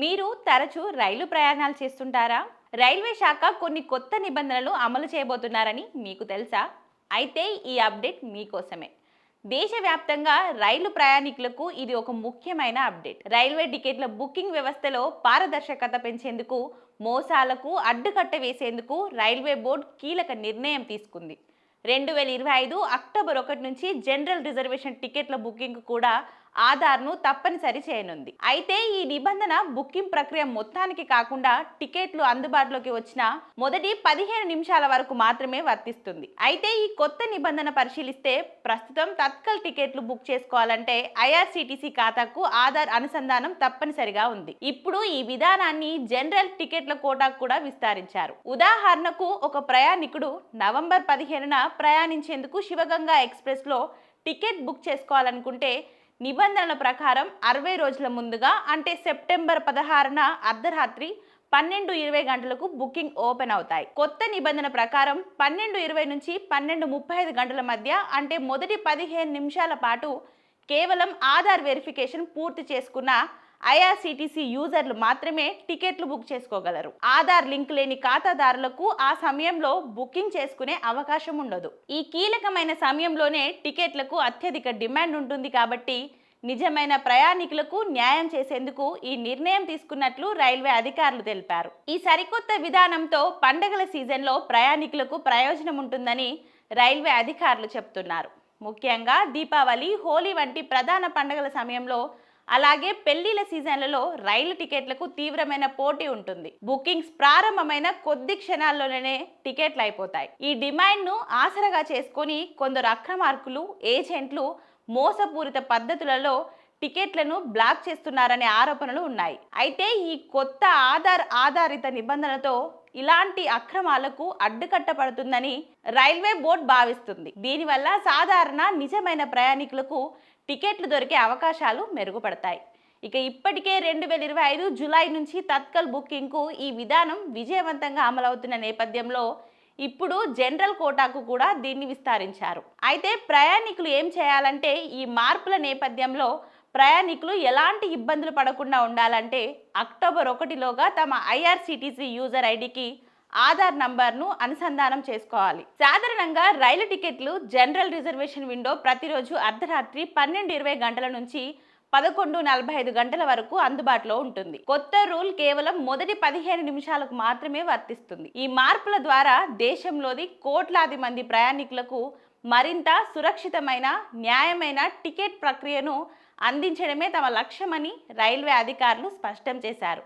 మీరు తరచూ రైలు ప్రయాణాలు చేస్తుంటారా? రైల్వే శాఖ కొన్ని కొత్త నిబంధనలు అమలు చేయబోతున్నారని మీకు తెలుసా? అయితే ఈ అప్డేట్ మీకోసమే. దేశవ్యాప్తంగా రైలు ప్రయాణికులకు ఇది ఒక ముఖ్యమైన అప్డేట్. రైల్వే టికెట్ల బుకింగ్ వ్యవస్థలో పారదర్శకత పెంచేందుకు మోసాలకు అడ్డుకట్ట వేసేందుకు రైల్వే బోర్డు కీలక నిర్ణయం తీసుకుంది. రెండు వేల ఇరవై ఐదు అక్టోబర్ ఒకటి నుంచి జనరల్ రిజర్వేషన్ టికెట్ల బుకింగ్ కూడా ఆధార్ను తప్పనిసరి చేయనుంది. అయితే ఈ నిబంధన బుకింగ్ ప్రక్రియ మొత్తానికి కాకుండా టికెట్లు అందుబాటులోకి వచ్చిన మొదటి పదిహేను నిమిషాల వరకు మాత్రమే వర్తిస్తుంది. అయితే ఈ కొత్త నిబంధన పరిశీలిస్తే ప్రస్తుతం తత్కల్ టికెట్లు బుక్ చేసుకోవాలంటే ఐఆర్సిటిసి ఖాతాకు ఆధార్ అనుసంధానం తప్పనిసరిగా ఉంది. ఇప్పుడు ఈ విధానాన్ని జనరల్ టికెట్ల కోటాకు కూడా విస్తరించారు. ఉదాహరణకు ఒక ప్రయాణికుడు నవంబర్ పదిహేనున ప్రయాణించేందుకు శివగంగా ఎక్స్ప్రెస్లో టికెట్ బుక్ చేసుకోవాలనుకుంటే నిబంధనల ప్రకారం అరవై రోజుల ముందుగా అంటే సెప్టెంబర్ పదహారున అర్ధరాత్రి పన్నెండు ఇరవై గంటలకు బుకింగ్ ఓపెన్ అవుతాయి. కొత్త నిబంధన ప్రకారం పన్నెండు ఇరవై నుంచి పన్నెండు ముప్పై ఐదు గంటల మధ్య అంటే మొదటి పదిహేను నిమిషాల పాటు కేవలం ఆధార్ వెరిఫికేషన్ పూర్తి చేసుకున్న ఐఆర్సిటిసి యూజర్లు మాత్రమే టికెట్లు బుక్ చేసుకోగలరు. ఆధార్ లింక్ లేని ఖాతాదారులకు ఆ సమయంలో బుకింగ్ చేసుకునే అవకాశం ఉండదు. ఈ కీలకమైన సమయంలోనే టికెట్లకు అత్యధిక డిమాండ్ ఉంటుంది కాబట్టి నిజమైన ప్రయాణికులకు న్యాయం చేసేందుకు ఈ నిర్ణయం తీసుకున్నట్లు రైల్వే అధికారులు తెలిపారు. ఈ సరికొత్త విధానంతో పండగల సీజన్లో ప్రయాణికులకు ప్రయోజనం ఉంటుందని రైల్వే అధికారులు చెప్తున్నారు. ముఖ్యంగా దీపావళి హోలీ వంటి ప్రధాన పండుగల సమయంలో అలాగే పెళ్ళిల సీజన్లలో రైలు టికెట్లకు తీవ్రమైన పోటీ ఉంటుంది. బుకింగ్స్ ప్రారంభమైన కొద్ది క్షణాల్లోనే టికెట్లు అయిపోతాయి. ఈ డిమాండ్ను ఆసరగా చేసుకొని కొందరు అక్రమార్కులు ఏజెంట్లు మోసపూరిత పద్ధతులలో టికెట్లను బ్లాక్ చేస్తున్నారనే ఆరోపణలు ఉన్నాయి. అయితే ఈ కొత్త ఆధార్ ఆధారిత నిబంధనలతో ఇలాంటి అక్రమాలకు అడ్డుకట్టపడుతుందని రైల్వే బోర్డు భావిస్తుంది. దీనివల్ల సాధారణ నిజమైన ప్రయాణికులకు టికెట్లు దొరికే అవకాశాలు మెరుగుపడతాయి. ఇక ఇప్పటికే రెండు వేల ఇరవై ఐదు జులై నుంచి తత్కల్ బుకింగ్కు ఈ విధానం విజయవంతంగా అమలవుతున్న నేపథ్యంలో ఇప్పుడు జనరల్ కోటాకు కూడా దీన్ని విస్తరించారు. అయితే ప్రయాణికులు ఏం చేయాలంటే ఈ మార్పుల నేపథ్యంలో ప్రయాణికులు ఎలాంటి ఇబ్బందులు పడకుండా ఉండాలంటే అక్టోబర్ ఒకటిలోగా తమ ఐఆర్సీటీసీ యూజర్ ఐడికి ఆధార్ నంబర్ను అనుసంధానం చేసుకోవాలి. సాధారణంగా రైలు టికెట్లు జనరల్ రిజర్వేషన్ విండో ప్రతిరోజు అర్ధరాత్రి పన్నెండు ఇరవై గంటల నుంచి పదకొండు నలభై ఐదు గంటల వరకు అందుబాటులో ఉంటుంది. కొత్త రూల్ కేవలం మొదటి పదిహేను నిమిషాలకు మాత్రమే వర్తిస్తుంది. ఈ మార్పుల ద్వారా దేశంలోని కోట్లాది మంది ప్రయాణికులకు మరింత సురక్షితమైన న్యాయమైన టికెట్ ప్రక్రియను అందించడమే తమ లక్ష్యమని రైల్వే అధికారులు స్పష్టం చేశారు.